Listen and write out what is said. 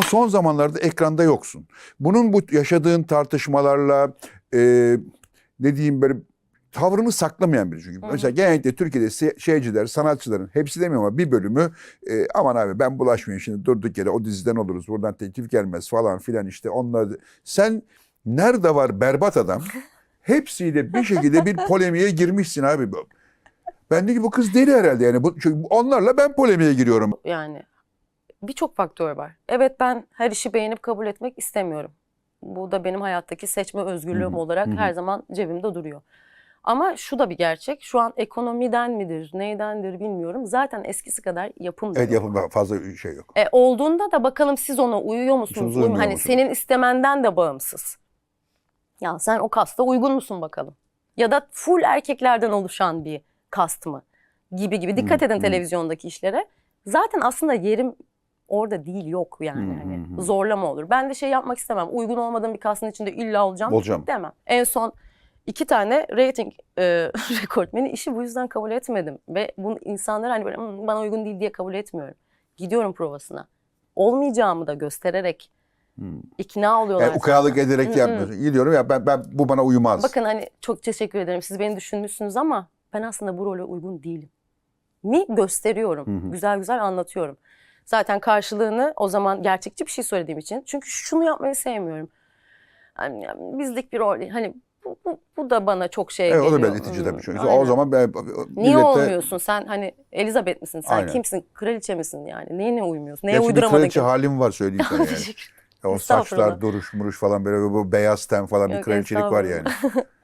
Ama son zamanlarda ekranda yoksun. Bunun bu yaşadığın tartışmalarla e, ne diyeyim böyle tavrını saklamayan biri çünkü. Hı. Mesela genellikle Türkiye'de şeyciler, sanatçıların hepsi demiyorum ama bir bölümü e, aman abi ben bulaşmayayım şimdi durduk yere o diziden oluruz buradan teklif gelmez falan filan işte onlar. Sen nerede var berbat adam? Hepsiyle bir şekilde bir polemiğe girmişsin abi. Ben de ki bu kız deli herhalde yani. Bu, çünkü onlarla ben polemiğe giriyorum. Yani birçok faktör var. Evet ben her işi beğenip kabul etmek istemiyorum. Bu da benim hayattaki seçme özgürlüğüm Hı hı, olarak hı hı. her zaman cebimde duruyor. Ama şu da bir gerçek. Şu an ekonomiden midir, neydendir bilmiyorum. Zaten eskisi kadar yapım da Evet yok. yapın fazla şey yok. E, olduğunda da bakalım siz ona uyuyor musunuz? Uyum- hani musunuz? senin istemenden de bağımsız. Ya sen o kasta uygun musun bakalım? Ya da full erkeklerden oluşan bir kast mı? Gibi gibi. Dikkat edin hı. televizyondaki işlere. Zaten aslında yerim orada değil yok yani. Hı, hani hı, hı. zorlama olur. Ben de şey yapmak istemem. Uygun olmadığım bir kastın içinde illa olacağım, Olacağım. demem. En son iki tane rating e, rekortmeni işi bu yüzden kabul etmedim. Ve bunu insanlar hani böyle "Hmm, bana uygun değil diye kabul etmiyorum. Gidiyorum provasına. Olmayacağımı da göstererek Hmm. ikna oluyorlar. Yani ukayalık zaten. ederek hı. yapmıyorsun. Gidiyorum ya ben, ben bu bana uymaz. Bakın hani çok teşekkür ederim. Siz beni düşünmüşsünüz ama ben aslında bu role uygun değilim. Mi gösteriyorum. Hı hı. Güzel güzel anlatıyorum. Zaten karşılığını o zaman gerçekçi bir şey söylediğim için. Çünkü şunu yapmayı sevmiyorum. Hani ya bizlik bir rol. Hani bu, bu, bu da bana çok şey Evet, o da geliyor. biraz itici Hmm, tabii. Çünkü aynen. o zaman ben, Niye millette- olmuyorsun? Sen hani Elizabeth misin? Sen Aynen. kimsin? Kraliçe misin yani? Neyine uymuyorsun? Neye Gerçi bir uyduramadın kraliçe ki? halim var söyleyeyim sana yani. O saçlar, duruş, muruş falan böyle bu beyaz ten falan bir Yok, kraliçelik var yani.